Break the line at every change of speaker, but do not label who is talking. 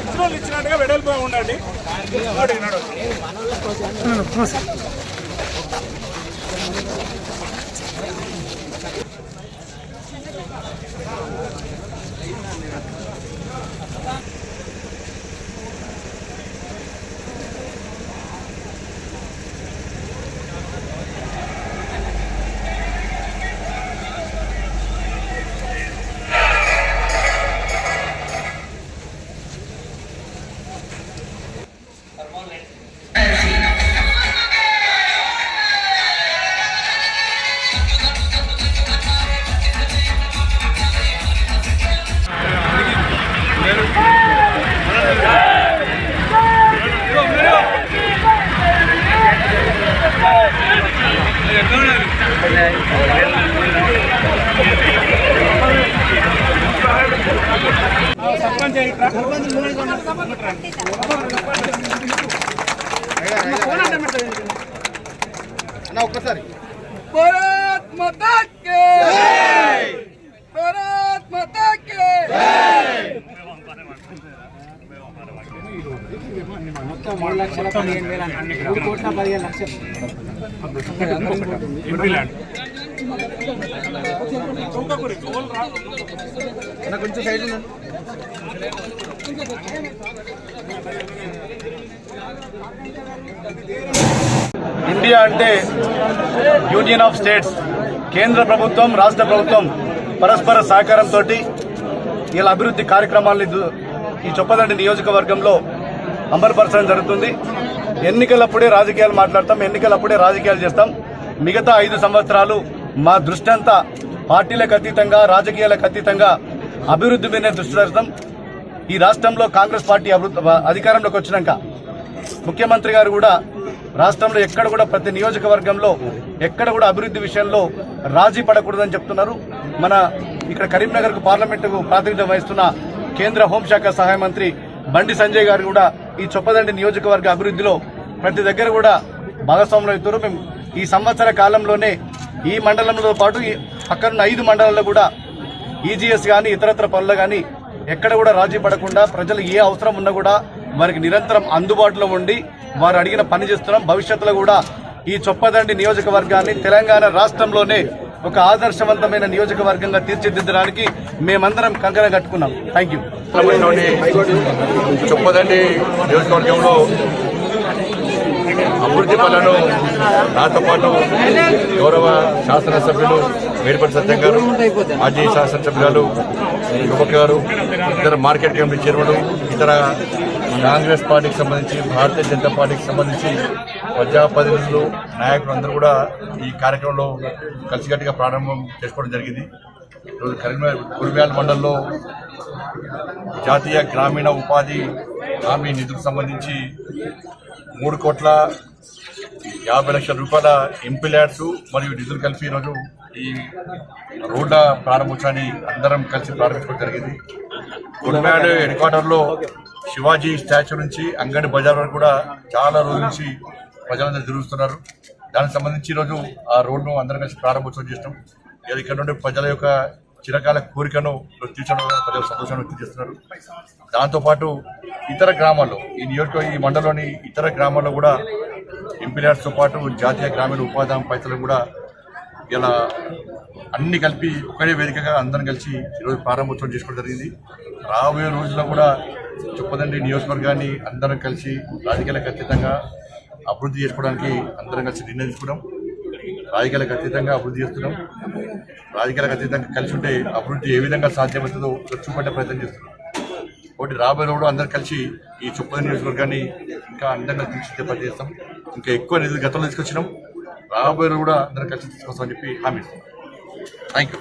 ఇచ్చినోళ్ళు ఇచ్చినట్టుగా వెడల్పు ఉండండి నడు
అన్న ఒక్కసారి
భారత్ మాతా భారత్ మాతా కే
మూడు లక్షల పదిహేను వేల మూడు కోట్ల పదిహేను లక్షలు.
కొంచెం సైడ్
ఇండియా అంటే యూనియన్ ఆఫ్ స్టేట్స్. కేంద్ర ప్రభుత్వం రాష్ట్ర ప్రభుత్వం పరస్పర సహకారంతో ఇలా అభివృద్ధి కార్యక్రమాలను ఈ చొప్పదండి నియోజకవర్గంలో అమలుపరచడం జరుగుతుంది. ఎన్నికలప్పుడే రాజకీయాలు మాట్లాడతాం ఎన్నికలప్పుడే రాజకీయాలు చేస్తాం. మిగతా ఐదు సంవత్సరాలు మా దృష్టి అంతా పార్టీలకు అతీతంగా రాజకీయాలకు అతీతంగా అభివృద్ధి మీదనే దృష్టి పెడతాం. ఈ రాష్ట్రంలో కాంగ్రెస్ పార్టీ అభివృద్ధి అధికారంలోకి వచ్చినాక ముఖ్యమంత్రి గారు కూడా రాష్ట్రంలో ఎక్కడ కూడా ప్రతి నియోజకవర్గంలో ఎక్కడ కూడా అభివృద్ధి విషయంలో రాజీ పడకూడదని చెప్తున్నారు. మన ఇక్కడ కరీంనగర్కు పార్లమెంటుకు ప్రాతినిధ్యం వహిస్తున్న కేంద్ర హోంశాఖ సహాయ మంత్రి బండి సంజయ్ గారు కూడా ఈ చొప్పదండి నియోజకవర్గ అభివృద్ధిలో ప్రతి దగ్గర కూడా భాగస్వాములు అవుతారు. మేము ఈ సంవత్సర కాలంలోనే ఈ మండలంతో పాటు ఈ పక్కనున్న ఐదు మండలాల్లో కూడా ఈజీఎస్ కానీ ఇతరత్ర పనులు కానీ ఎక్కడ కూడా రాజీ పడకుండా ప్రజలు ఏ అవసరం ఉన్నా కూడా వారికి నిరంతరం అందుబాటులో ఉండి వారు అడిగిన పని చేస్తున్నాం. భవిష్యత్తులో కూడా ఈ చొప్పదండి నియోజకవర్గాన్ని తెలంగాణ రాష్ట్రంలోనే ఒక ఆదర్శవంతమైన నియోజకవర్గంగా తీర్చిదిద్దడానికి మేమందరం కంకణ కట్టుకున్నాం. థ్యాంక్ యూ
చొప్పదండి నియోజకవర్గంలో అభివృద్ధి పనులను నాతో పాటు గౌరవ శాసనసభ్యులు మేడిపల్లి సత్యం గారు మాజీ శాసనసభ్యులు యువక్ గారు ఇతర మార్కెట్ కమిటీ చైర్మన్ ఇతర కాంగ్రెస్ పార్టీకి సంబంధించి భారతీయ జనతా పార్టీకి సంబంధించి ప్రజాప్రతినిధులు నాయకులు అందరూ కూడా ఈ కార్యక్రమంలో కలిసికట్టుగా ప్రారంభం చేసుకోవడం జరిగింది. ఈరోజు కరీంనగర్ కురివ్యాల మండలంలో జాతీయ గ్రామీణ ఉపాధి హామీ నిధులకు సంబంధించి మూడు కోట్ల యాభై లక్షల రూపాయల ఎంపీల్యాడ్స్ మరియు నిధులు కలిపి ఈరోజు ఈ రోడ్ల ప్రారంభోత్సవాన్ని అందరం కలిసి ప్రారంభించడం జరిగింది. కుడిమ్యాడ్ హెడ్ క్వార్టర్లో శివాజీ స్టాచ్యూ నుంచి అంగడి బజార్ వరకు కూడా చాలా రోజుల నుంచి ప్రజలందరూ తిరుగుతున్నారు. దానికి సంబంధించి ఈరోజు ఆ రోడ్ను అందరం కలిసి ప్రారంభోత్సవం చేసినాం. ఇక్కడ నుండి ప్రజల యొక్క చిరకాల కోరికను తీర్చడం ప్రజలు సంతోషాన్ని వ్యక్తం చేస్తున్నారు. దాంతోపాటు ఇతర గ్రామాల్లో ఈ నియోజక ఈ మండలంలోని ఇతర గ్రామాల్లో కూడా ఎంపీలాడ్స్తో పాటు జాతీయ గ్రామీణ ఉపాధి హామీ పైసలు కూడా ఇలా అన్ని కలిపి ఒకటే వేదికగా అందరం కలిసి ఈరోజు ప్రారంభోత్సవం చేసుకోవడం జరిగింది. రాబోయే రోజుల్లో కూడా చొప్పదండి నియోజకవర్గాన్ని అందరం కలిసి రాజకీయాలకు అతీతంగా అభివృద్ధి చేసుకోవడానికి అందరం కలిసి నిర్ణయం తీసుకున్నాం రాజకీయాలకు అతీతంగా అభివృద్ధి చేస్తున్నాం. రాజకీయాలకు అతీతంగా కలిసి ఉంటే అభివృద్ధి ఏ విధంగా సాధ్యమవుతుందో చూపట్టే ప్రయత్నం చేస్తున్నాం. ఒకటి రాబోయే రోజు అందరు కలిసి ఈ చొప్పదండి నియోజకవర్గాన్ని ఇంకా అందంగా తీర్చిదే పని చేస్తాం ఇంకా ఎక్కువ నిధులు గతంలో తీసుకొచ్చినాం. రాబోయే కూడా అందరం కలిసి తీసుకొస్తామని చెప్పి హామీ ఇస్తాం థ్యాంక్ యూ